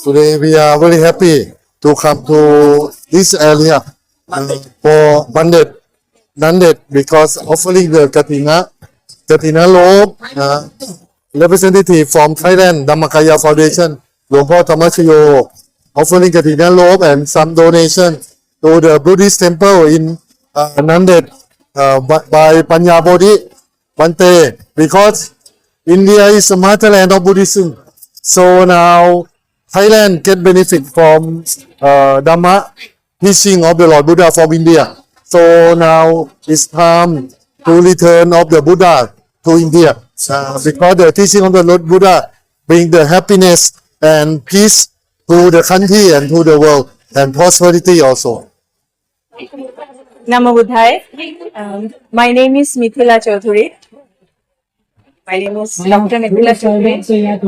Today we are very happy to come to this area uh, for Bandit, Nandit, because offering the Katina, Katina Lobe, uh, representative from Thailand, Dhammakaya Foundation, Lompo Thammashayo, offering Katina and some donation to the Buddhist temple in uh, uh, by Panya Bodhi, Bante, because India is the motherland of Buddhism. So now Thailand get benefit from uh, Dhamma teaching of the Lord Buddha from India. So now it's time to return of the Buddha to India uh, because the teaching of the Lord Buddha bring the happiness and peace to the country and to the world and prosperity also. Namo Buddhaya. Um, my name is Mithila Chaudhuri. My name is Dr. Mithila Chaudhuri.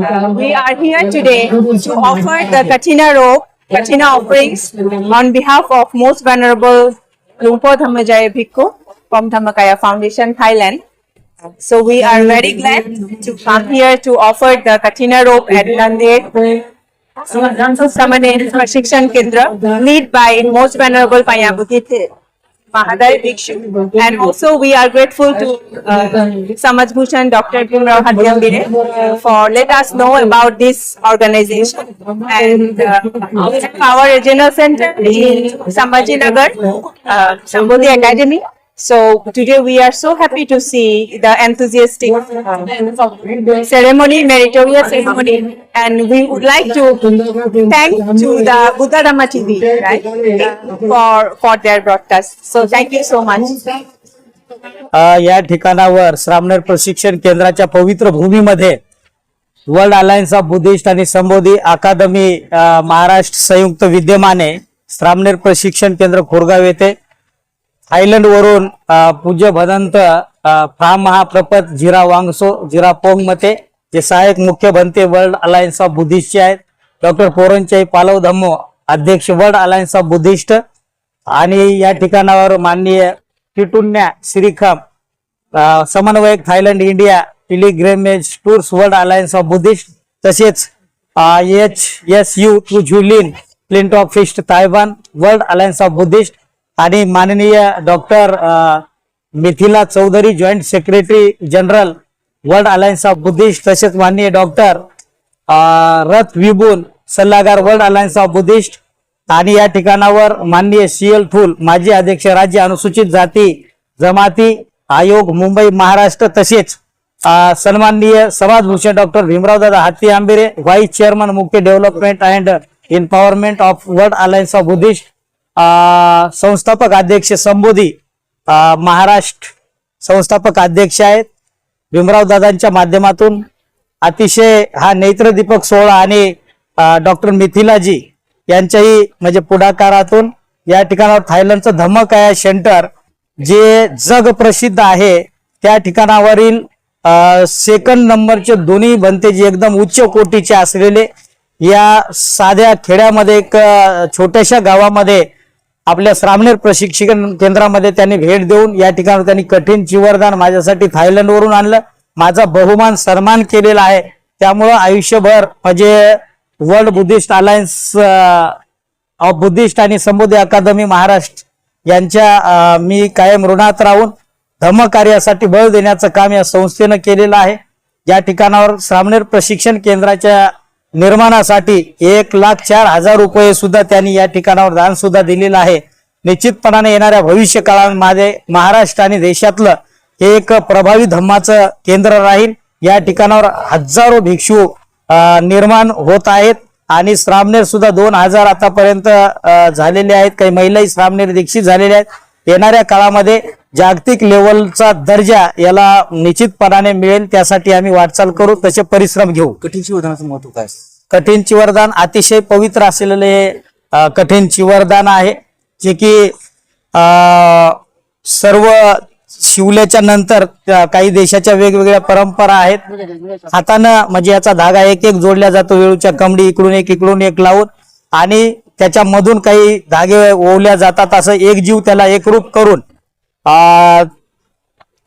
Uh, we are here today to offer the Katina robe, Katina offerings on behalf of Most Venerable Lumpo Dhammajaya Bhikkhu from Dhammakaya Foundation, Thailand. So we are very glad to come here to offer the Katina robe at Nanded Samanen Prashikshan Kendra, lead by Most Venerable Payabhuti And also we are grateful to uh, Samaj Bhushan Dr. Bhimrao Hatyambire for let us know about this organization. And uh, our regional center in Sambhaji Nagar, uh, Sambodhi Academy. So today we are so happy to see the enthusiastic uh, ceremony, meritorious ceremony, and we would like to thank to the Buddha Dhamma TV right, for for their broadcast. So thank you so much. अ, या ठिकाणावर श्रामनेर प्रशिक्षण केंद्राच्या पवित्र भूमीमध्ये world alliance of Buddhist आणि संबोधी अकादमी अ, महाराष्ट्र संयुक्त विद्यमाने श्रामनेर प्रशिक्षण केंद्र खोरगाव येथे थायलंड वरून पूज्य भदंत अ, फ्रा महाप्रपत जिरा वांगसो जिरा पोंग मते जे सहाय्यक मुख्य बनते वर्ल्ड अलायन्स ऑफ बुद्धिस्टचे आहेत. डॉक्टर पोरनचाई पालव धम्मो अध्यक्ष वर्ल्ड अलायन्स ऑफ बुद्धिस्ट. आणि या ठिकाणावर माननीय टिटुन्या श्रीखाम समन्वयक Thailand India pilgrimage tours world alliance of Buddhist तसेच एच एस यू टू झुलिन क्लिंट ऑफ fist Taiwan world alliance of Buddhist आणि माननीय doctor Mithila Chaudhary joint secretary general world alliance of Buddhist तसेच माननीय डॉक्टर रथ विबुल सल्लागार वर्ल्ड अलायन्स ऑफ बुद्धिस्ट आणि या ठिकाणावर माननीय सीएल थूल माजी अध्यक्ष राज्य अनुसूचित जाती जमाती आयोग मुंबई महाराष्ट्र तसेच सन्माननीय समाजभूषण डॉक्टर भीमराव दादा हत्ती आंबेरे व्हाईस चेअरमन मुख्य development and empowerment of world alliance of Buddhist संस्थापक अध्यक्ष संबोधी महाराष्ट्र संस्थापक अध्यक्ष आहेत. भीमराव दादांच्या माध्यमातून अतिशय हा नेत्रदीपक सोहळा आणि डॉक्टर मिथिलाजी यांच्याही म्हणजे पुढाकारातून या ठिकाणावर थायलंडचं धम्मकाया सेंटर जे जग प्रसिद्ध आहे. त्या ठिकाणावरील सेकंड नंबरचे दोन्ही बनते जे एकदम उच्च कोटीचे असलेले या साध्या खेड्यामध्ये एक छोट्याशा गावामध्ये आपल्या श्रामनेर प्रशिक्षण केंद्रामध्ये त्यांनी भेट देऊन या ठिकाणी त्यांनी कठीण चिवरदान माझ्यासाठी थायलंडवरून आणलं. माझा बहुमान सन्मान केलेला आहे. त्यामुळं आयुष्यभर म्हणजे world Buddhist alliance of Buddhist आणि संबोधी अकादमी महाराष्ट्र यांच्या मी कायम ऋणात राहून धम्मकार्यासाठी बळ देण्याचं काम या संस्थेनं केलेलं आहे. या ठिकाणावर श्रामनेर प्रशिक्षण केंद्राच्या निर्माणासाठी एक लाख चार हजार रुपये सुद्धा त्यांनी या ठिकाणावर दान सुद्धा दिलेलं आहे. निश्चितपणाने येणाऱ्या भविष्य काळामध्ये महाराष्ट्र आणि देशातलं हे एक प्रभावी धम्माचं केंद्र राहील. या ठिकाणावर हजारो भिक्षू निर्माण होत आहेत आणि श्रामनेर सुद्धा दोन हजार आतापर्यंत झालेले आहेत. काही महिलाही श्रामनेर दीक्षित झालेल्या आहेत. येणाऱ्या काळामध्ये जागतिक लेवलचा दर्जा याला निश्चितपणाने मिळेल त्यासाठी आम्ही वाटचाल करू तसे परिश्रम घेऊ. कठीण शिवदानाचं महत्त्व काय? कठीण चिवरदान अतिशय पवित्र असलेले हे, कठीण चिवरदान आहे जे की अ, सर्व शिवल्याच्या नंतर त्या काही देशाच्या वेगवेगळ्या परंपरा आहेत. हातानं म्हणजे याचा धागा एक एक जोडला जातो वेळूच्या कमडी इकडून एक इकडून एक लावून. आणि त्याच्यामधून काही धागे ओवल्या जातात असं एक जीव त्याला एकरूप करून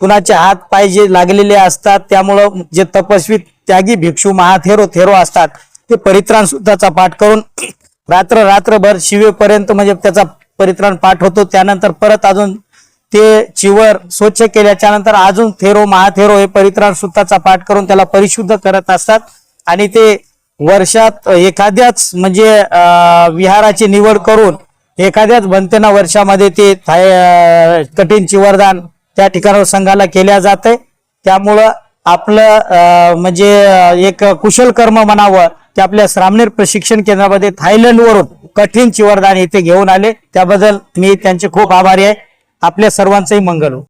कुणाचे हात पाय जे लागलेले असतात त्यामुळं जे तपस्वी त्यागी भिक्षू महाथेरो थेरो असतात ते परित्राण सुद्धाचा पाठ करून रात्र रात्रभर शिवेपर्यंत म्हणजे त्याचा परित्राण पाठ होतो. त्यानंतर परत अजून ते चिवर स्वच्छ केल्याच्यानंतर अजून थेरो महाथेरो हे परित्राण सुद्धाचा पाठ करून त्याला परिशुद्ध करत असतात. आणि ते वर्षात एखाद्याच म्हणजे विहाराची निवड करून एखाद्याच बनतेना वर्षामध्ये ते थाय- कठीण चिवरदान त्या ठिकाणावर संघाला केल्या जाते. त्यामुळं आपलं म्हणजे एक कुशल कर्म म्हणावं ते आपल्या श्रामनेर प्रशिक्षण केंद्रामध्ये थायलंडवरून कठीण चिवरदान इथे घेऊन आले. त्याबद्दल मी त्यांचे खूप आभारी आहे. आपल्या सर्वांचंही मंगल हो.